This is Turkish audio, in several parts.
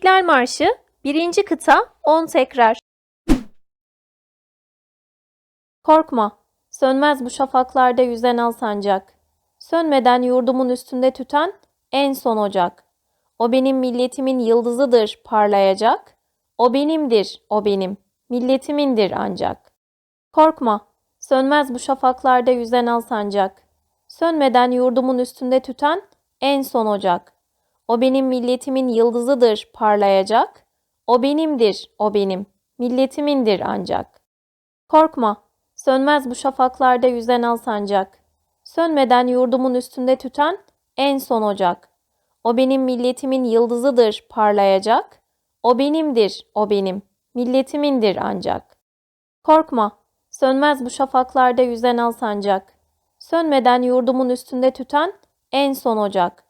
İstiklal Marşı 1. kıta 10 tekrar. Korkma, sönmez bu şafaklarda yüzen al sancak. Sönmeden yurdumun üstünde tüten en son ocak. O benim milletimin yıldızıdır parlayacak. O benimdir, o benim, milletimindir ancak. Korkma, sönmez bu şafaklarda yüzen al sancak. Sönmeden yurdumun üstünde tüten en son ocak. O benim milletimin yıldızıdır parlayacak. O benimdir, o benim, milletimindir ancak. Korkma, sönmez bu şafaklarda yüzen al sancak. Sönmeden yurdumun üstünde tüten en son ocak. O benim milletimin yıldızıdır parlayacak. O benimdir, o benim, milletimindir ancak. Korkma, sönmez bu şafaklarda yüzen al sancak. Sönmeden yurdumun üstünde tüten en son ocak.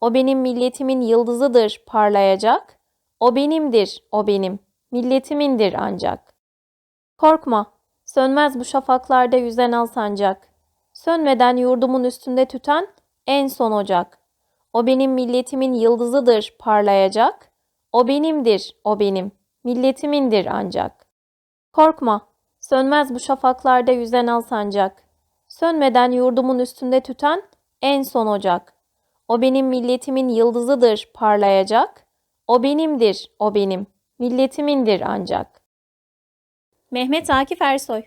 O benim milletimin yıldızıdır parlayacak. O benimdir, o benim, milletimindir ancak. Korkma, sönmez bu şafaklarda yüzen al sancak. Sönmeden yurdumun üstünde tüten en son ocak. O benim milletimin yıldızıdır parlayacak. O benimdir, o benim, milletimindir ancak. Korkma, sönmez bu şafaklarda yüzen al sancak. Sönmeden yurdumun üstünde tüten en son ocak. O benim milletimin yıldızıdır parlayacak. O benimdir, o benim, milletimindir ancak. Mehmet Akif Ersoy